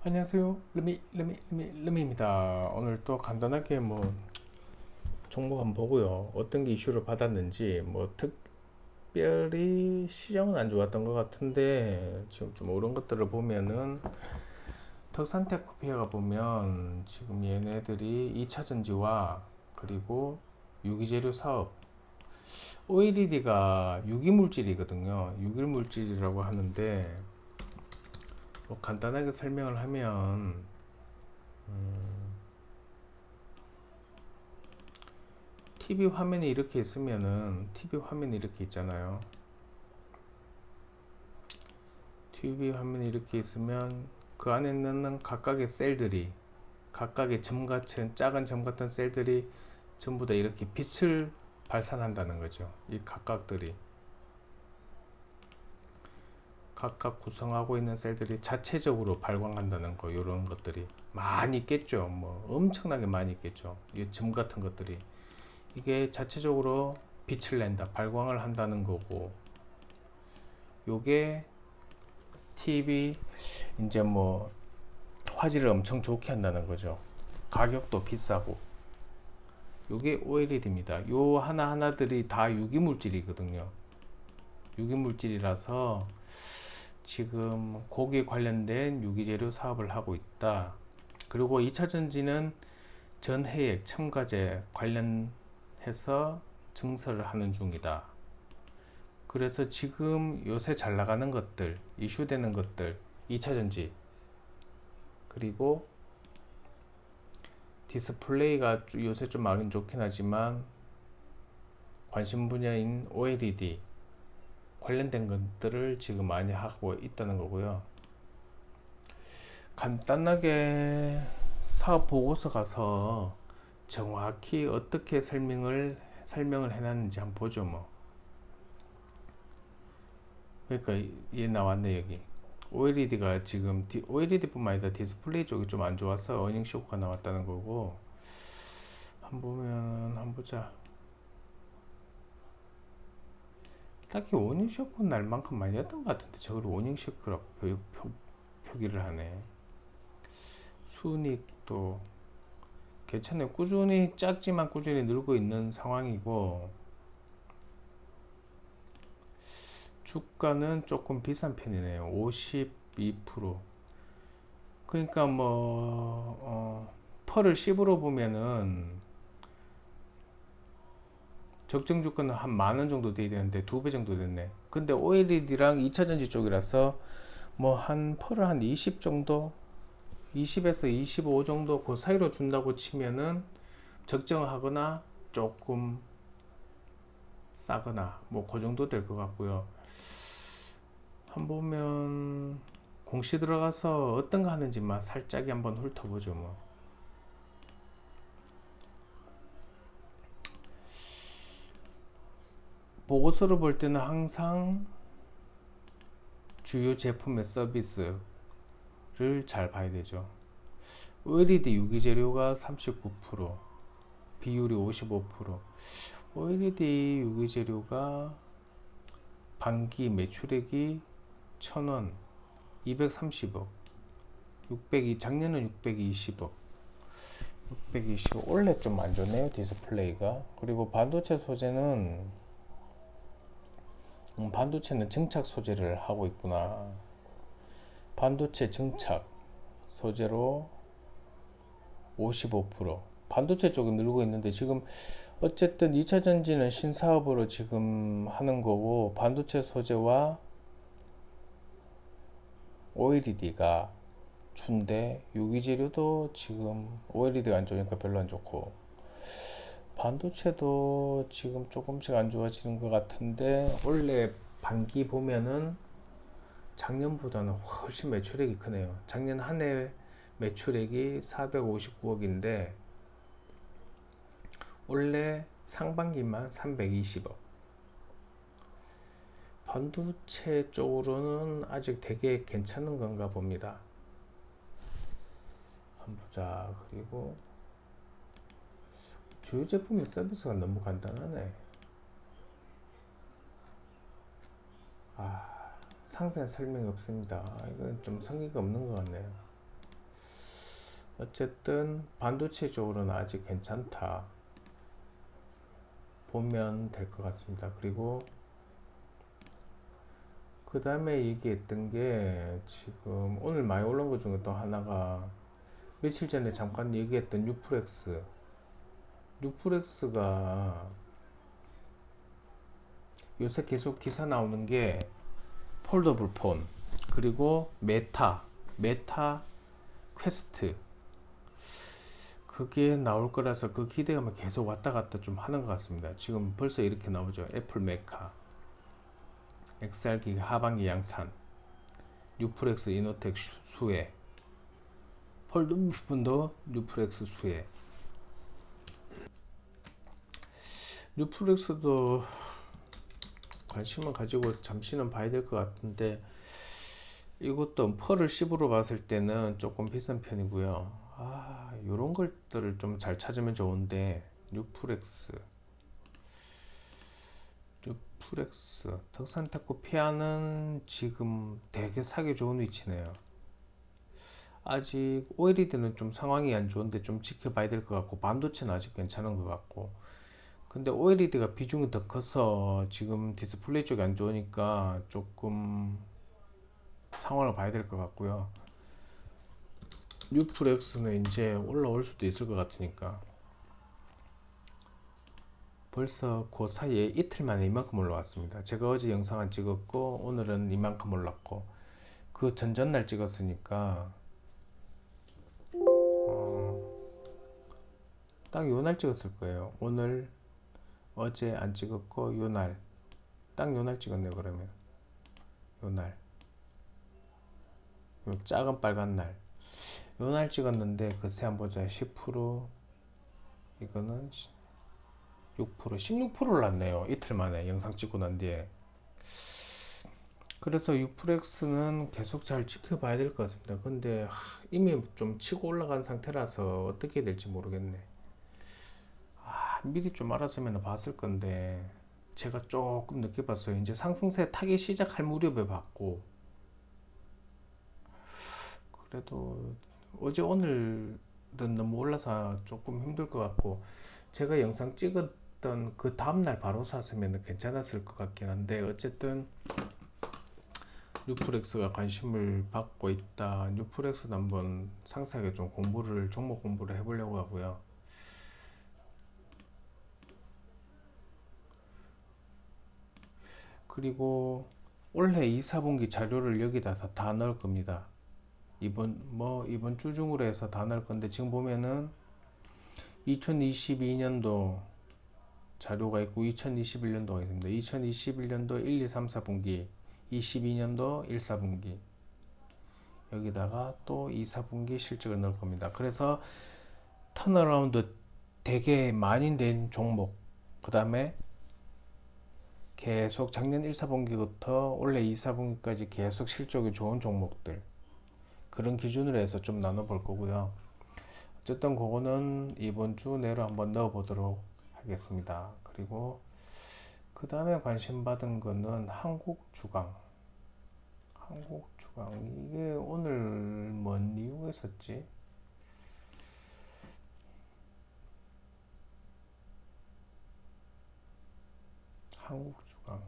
안녕하세요. 르미 르미 르미 르미입니다. 오늘 또 간단하게 뭐 종목 한번 보고요. 어떤 게 이슈를 받았는지 뭐 특별히 시장은 안 좋았던 것 같은데 지금 좀 오른 것들을 보면은 덕산테크피아가 보면 지금 얘네들이 2차 전지와 그리고 유기재료 사업 OLED가 유기물질이거든요. 유기물질이라고 하는데 뭐 간단하게 설명을 하면 음, TV 화면이 이렇게 있으면은 TV 화면이 이렇게 있잖아요. TV 화면이 이렇게 있으면 그 안에 있는 각각의 셀들이 각각의 점 같은 작은 점 같은 셀들이 전부 다 이렇게 빛을 발산한다는 거죠. 이 각각들이 각각 구성하고 있는 셀들이 자체적으로 발광한다는 거 이런 것들이 많이 있겠죠. 뭐 엄청나게 많이 있겠죠. 이 점 같은 것들이 이게 자체적으로 빛을 낸다, 발광을 한다는 거고 요게 TV 이제 뭐 화질을 엄청 좋게 한다는 거죠. 가격도 비싸고 요게 OLED입니다. 요 하나하나들이 다 유기물질이거든요. 유기물질이라서 지금 고기 관련된 유기재료 사업을 하고 있다. 그리고 2차 전지는 전해액 첨가제 관련해서 증설을 하는 중이다. 그래서 지금 요새 잘 나가는 것들, 이슈되는 것들, 2차 전지, 그리고 디스플레이가 요새 좀 많이 좋긴 하지만 관심 분야인 OLED, 관련된 것들을 지금 많이 하고 있다는 거고요. 간단하게 사업 보고서 가서 정확히 어떻게 설명을 설명을 해놨는지 한번 보죠 뭐. 그러니까 얘 나왔네 여기. OLED가 지금 OLED뿐만 아니라 디스플레이 쪽이 좀 안 좋아서 어닝 쇼크가 나왔다는 거고. 한번 보면 한번 보자. 딱히 오닝 쇼크 날 만큼 많이 였던 것 같은데 저걸 오닝 쇼크라고 표, 표, 표기를 하네. 순익도 괜찮네요. 꾸준히 작지만 꾸준히 늘고 있는 상황이고 주가는 조금 비싼 편이네요. 52% 그러니까 뭐 어, 펄을 10으로 보면은 적정 주가는 한 만 원 정도 돼야 되는데 두 배 정도 됐네. 근데 OLED랑 2차전지 쪽이라서 뭐 한 펄을 한 20 정도 20에서 25 정도 그 사이로 준다고 치면은 적정하거나 조금 싸거나 뭐 그 정도 될 것 같고요. 한 보면 공시 들어가서 어떤 거 하는지만 살짝 한번 훑어보죠 뭐. 보고서를 볼 때는 항상 주요 제품의 서비스를 잘 봐야 되죠. OLED 유기재료가 39%, 비율이 55%. OLED 유기재료가 반기 매출액이 1000원, 230억, 602, 작년은 620억. 620억. 원래 좀 안 좋네요, 디스플레이가. 그리고 반도체 소재는 음, 반도체는 증착 소재를 하고 있구나. 반도체 증착 소재로 55% 반도체 쪽이 늘고 있는데 지금 어쨌든 2차 전지는 신사업으로 지금 하는 거고 반도체 소재와 OLED가 준데 유기재료도 지금 OLED가 안 좋으니까 별로 안 좋고 반도체도 지금 조금씩 안 좋아지는 것 같은데 원래 반기 보면은 작년보다는 훨씬 매출액이 크네요. 작년 한 해 매출액이 459억인데 원래 상반기만 320억. 반도체 쪽으로는 아직 되게 괜찮은 건가 봅니다. 한번 보자. 그리고 주요 제품의 서비스가 너무 간단하네. 아, 상세 설명이 없습니다. 이건 좀 성의가 없는 것 같네요. 어쨌든 반도체 쪽으로는 아직 괜찮다 보면 될 것 같습니다. 그리고 그 다음에 얘기했던 게 지금 오늘 많이 올라온 것 중에 또 하나가 며칠 전에 잠깐 얘기했던 뉴프렉스 뉴프렉스가 요새 계속 기사 나오는 게 폴더블 폰 그리고 메타 메타 퀘스트 그게 나올 거라서 그 기대감을 계속 왔다 갔다 좀 하는 것 같습니다. 지금 벌써 이렇게 나오죠. 애플 메카 XR기 하반기 양산 뉴프렉스 이노텍 슈- 수혜 폴더블 폰도 뉴프렉스 수혜 뉴프렉스도 관심을 가지고 잠시는 봐야 될 것 같은데 이것도 펄을 10으로 봤을 때는 조금 비싼 편이고요. 아, 요런 것들을 좀 잘 찾으면 좋은데 뉴프렉스 뉴프렉스 덕산타코 피아는 지금 되게 사기 좋은 위치네요. 아직 OLED는 좀 상황이 안 좋은데 좀 지켜봐야 될 것 같고 반도체는 아직 괜찮은 것 같고 근데 OLED가 비중이 더 커서 지금 디스플레이 쪽이 안 좋으니까 조금 상황을 봐야 될 것 같고요. 뉴프렉스는 이제 올라올 수도 있을 것 같으니까 벌써 그 사이에 이틀 만에 이만큼 올라왔습니다. 제가 어제 영상 안 찍었고 오늘은 이만큼 올랐고 그 전전날 찍었으니까 어, 딱요 날 찍었을 거예요. 오늘 어제 안 찍었고 요날 딱 요날 찍었네요. 그러면 요 날. 요 작은 빨간 날. 요 날 찍었는데 글쎄 한번 보자. 10% 이거는 6% 16% 올랐네요. 이틀 만에 영상 찍고 난 뒤에. 그래서 유프렉스는 계속 잘 지켜봐야 될 것 같습니다. 근데 하, 이미 좀 치고 올라간 상태라서 어떻게 될지 모르겠네. 아, 미리 좀 알았으면 봤을 건데 제가 조금 늦게 봤어요. 이제 상승세 타기 시작할 무렵에 봤고 그래도 어제 오늘은 너무 올라서 조금 힘들 것 같고 제가 영상 찍었던 그 다음날 바로 샀으면 괜찮았을 것 같긴 한데 어쨌든 뉴프렉스가 관심을 받고 있다. 뉴프렉스도 한번 상세하게 좀 공부를 종목 공부를 해보려고 하고요. 그리고 올해 2, 4분기 자료를 여기다 다, 다 넣을 겁니다. 이번 뭐 이번 주 중으로 해서 다 넣을 건데 지금 보면은 2022년도 자료가 있고 2021년도가 있습니다. 2021년도 1, 2, 3, 4분기, 22년도 1, 4분기 여기다가 또 2, 4분기 실적을 넣을 겁니다. 그래서 턴어라운드 되게 많이 된 종목 그 다음에 계속 작년 1, 4분기부터 올해 2, 4분기까지 계속 실적이 좋은 종목들 그런 기준으로 해서 좀 나눠볼 거고요. 어쨌든 그거는 이번 주 내로 한번 넣어보도록 하겠습니다. 그리고 그 다음에 관심 받은 거는 한국 주강. 한국 주강 이게 오늘 뭔 이유가 있었지? 한국 주강.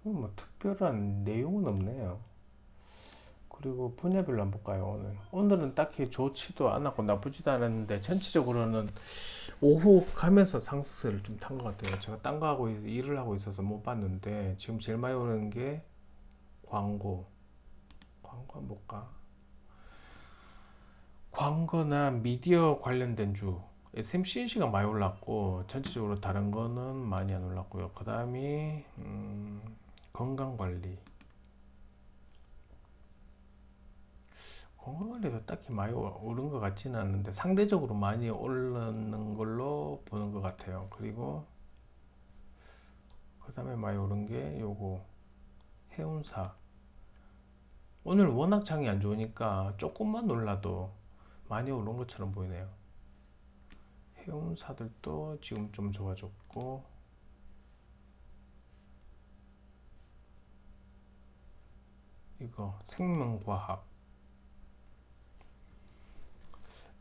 이건 뭐 특별한 내용은 없네요. 그리고 분야별로 한번 볼까요, 오늘? 오늘은 딱히 좋지도 않았고 나쁘지도 않았는데 전체적으로는 오후 가면서 상승세를 좀 탄 것 같아요. 제가 딴 거 하고 있- 일을 하고 있어서 못 봤는데 지금 제일 많이 오르는 게 광고. 광고 한번 볼까? 광고나 미디어 관련된 주 SMCNC가 많이 올랐고 전체적으로 다른 거는 많이 안 올랐고요. 그 다음이 음, 건강관리. 건강관리도 딱히 많이 오- 오른 것 같지는 않은데 상대적으로 많이 오르는 걸로 보는 것 같아요. 그리고 그 다음에 많이 오른 게 요거 해운사. 오늘 워낙 장이 안 좋으니까 조금만 올라도 많이 오른 것처럼 보이네요. 해운사들도 지금 좀 좋아졌고 이거 생명과학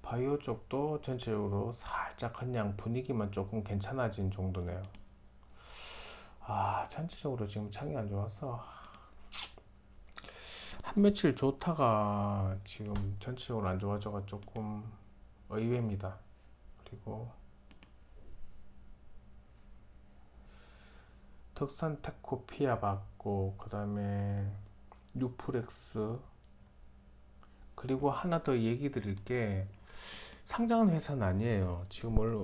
바이오 쪽도 전체적으로 살짝 그냥 분위기만 조금 괜찮아진 정도네요. 아, 전체적으로 지금 창이 안 좋아서 한 며칠 좋다가 지금 전체적으로 안 좋아져가 조금 의외입니다. 그리고 덕산 테코피아 받고 그 다음에 뉴프렉스 그리고 하나 더 얘기 드릴 게 상장한 회사는 아니에요. 지금 월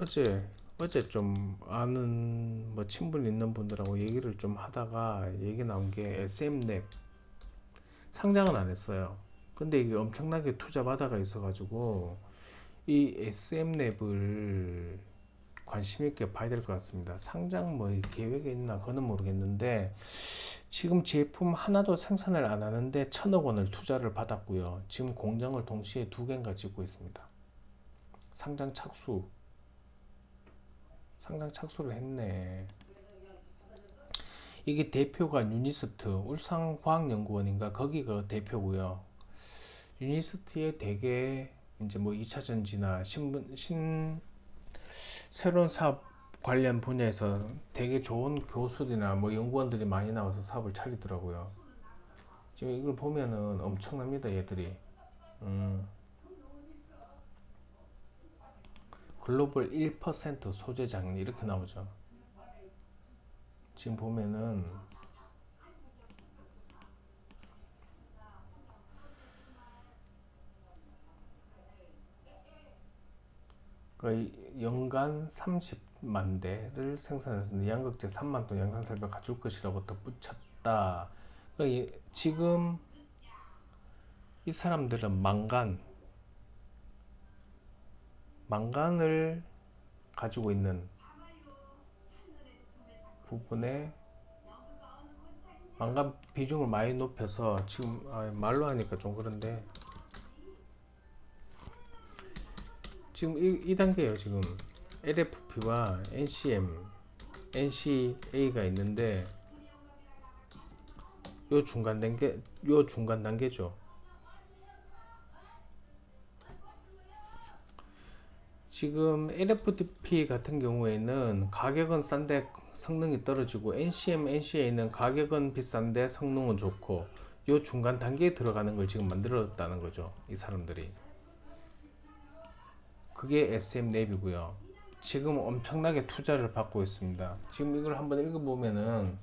어제 어제 좀 아는 뭐 친분 있는 분들하고 얘기를 좀 하다가 얘기 나온 게 SM랩 상장은 안 했어요. 근데 이게 엄청나게 투자 바다가 있어가지고 이 SM랩을 관심 있게 봐야 될 것 같습니다. 상장 뭐 계획이 있나 그거는 모르겠는데 지금 제품 하나도 생산을 안 하는데 천억 원을 투자를 받았고요. 지금 공장을 동시에 두 개인가 짓고 있습니다. 상장 착수 상장 착수를 했네. 이게 대표가 유니스트 울산과학연구원인가 거기가 대표고요. 유니스트에 되게 이제 뭐 2차 전지나 신분 신 새로운 사업 관련 분야에서 되게 좋은 교수들이나 뭐 연구원들이 많이 나와서 사업을 차리더라고요. 지금 이걸 보면은 엄청납니다, 얘들이. 음. 글로벌 1% 소재장 이렇게 나오죠. 지금 보면은 거의 연간 30만 대를 생산했는데 양극재 3만 톤 양산 설비 가줄 것이라고 덧붙였다. 그러니까 이- 지금 이 사람들은 망간, 망간을 가지고 있는 부분에 망간 비중을 많이 높여서 지금 아, 말로 하니까 좀 그런데 지금 이, 이 단계예요 지금 LFP와 NCM, NCA가 있는데 요 중간 단계 요 중간 단계죠. 지금 LFP 같은 경우에는 가격은 싼데 성능이 떨어지고 NCM, NCA는 가격은 비싼데 성능은 좋고 요 중간 단계에 들어가는 걸 지금 만들었다는 거죠. 이 사람들이. 그게 SM 랩이고요. 지금 엄청나게 투자를 받고 있습니다. 지금 이걸 한번 읽어보면은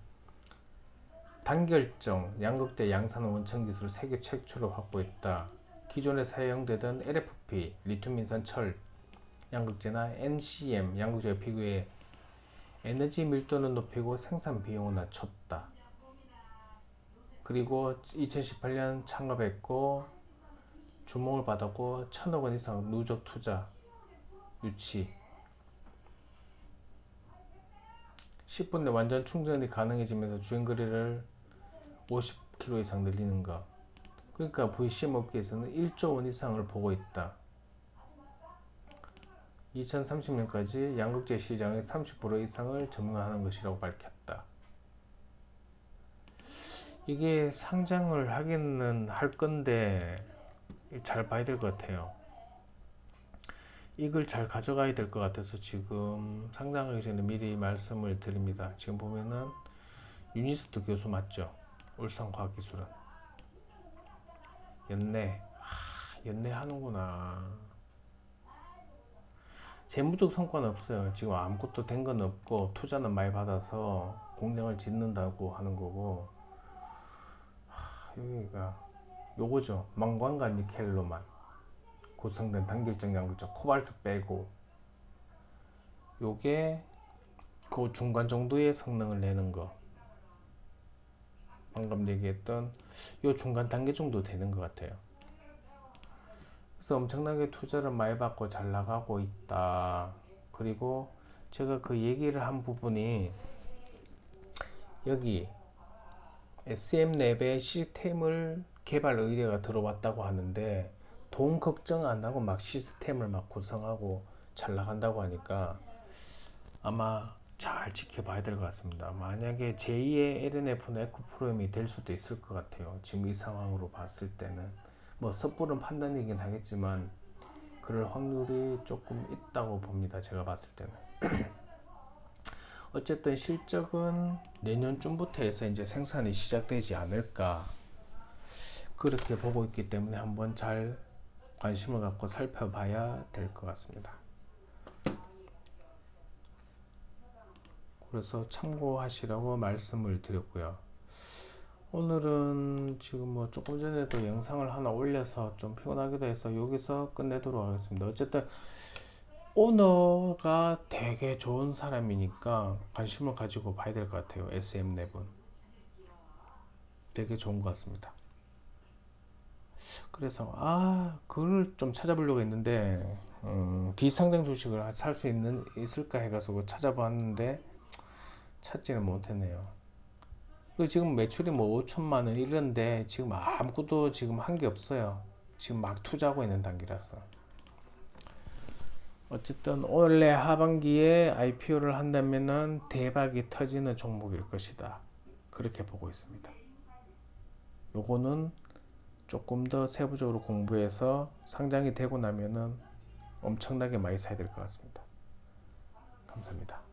단결정, 양극재 양산 원천 기술 세계 최초로 확보했다. 기존에 사용되던 LFP, 리튬 인산 철 양극재나 NCM 양극재 비교에 에너지 밀도는 높이고 생산 비용은 낮췄다. 그리고 2018년 창업했고 주목을 받았고 천억 원 이상 누적 투자 유치. 10분 내 완전 충전이 가능해지면서 주행 거리를 50km 이상 늘리는 것 그러니까 VCM 업계에서는 1조 원 이상을 보고 있다. 2030년까지 양극재 시장의 30% 이상을 점유하는 것이라고 밝혔다. 이게 상장을 하기는 할 건데 잘 봐야 될 것 같아요 이걸 잘 가져가야 될 것 같아서 지금 상장하기 전에 미리 말씀을 드립니다. 지금 보면은 유니스트 교수 맞죠? 울산과학기술은 연내 하, 연내 하는구나. 재무적 성과는 없어요. 지금 아무것도 된 건 없고 투자는 많이 받아서 공장을 짓는다고 하는 거고 하, 여기가 요거죠. 망광과 니켈로만 구성된 단결적 양극재 코발트 빼고 요게 그 중간 정도의 성능을 내는 거. 방금 얘기했던 요 중간 단계 정도 되는 것 같아요. 그래서 엄청나게 투자를 많이 받고 잘 나가고 있다. 그리고 제가 그 얘기를 한 부분이 여기 SM랩의 시스템을 개발 의뢰가 들어왔다고 하는데 돈 걱정 안 하고 막 시스템을 막 구성하고 잘 나간다고 하니까 아마 잘 지켜봐야 될 것 같습니다. 만약에 제2의 LNF는 에코 프로임이 될 수도 있을 것 같아요. 지금 이 상황으로 봤을 때는 뭐 섣부른 판단이긴 하겠지만 그럴 확률이 조금 있다고 봅니다. 제가 봤을 때는. 어쨌든 실적은 내년쯤부터 해서 이제 생산이 시작되지 않을까 그렇게 보고 있기 때문에 한번 잘 관심을 갖고 살펴봐야 될 것 같습니다. 그래서 참고하시라고 말씀을 드렸고요. 오늘은 지금 뭐 조금 전에도 영상을 하나 올려서 좀 피곤하기도 해서 여기서 끝내도록 하겠습니다. 어쨌든 오너가 되게 좋은 사람이니까 관심을 가지고 봐야 될 것 같아요. SM 랩은 되게 좋은 것 같습니다. 그래서 아 그걸 좀 찾아보려고 했는데 음, 비상장 주식을 살 수 있는 있을까 해가지고 찾아봤는데 찾지는 못했네요. 그 지금 매출이 뭐 5천만 원 이런데 지금 아무것도 지금 한 게 없어요. 지금 막 투자하고 있는 단계라서. 어쨌든 올해 하반기에 IPO를 한다면은 대박이 터지는 종목일 것이다. 그렇게 보고 있습니다. 요거는 조금 더 세부적으로 공부해서 상장이 되고 나면은 엄청나게 많이 사야 될 것 같습니다. 감사합니다.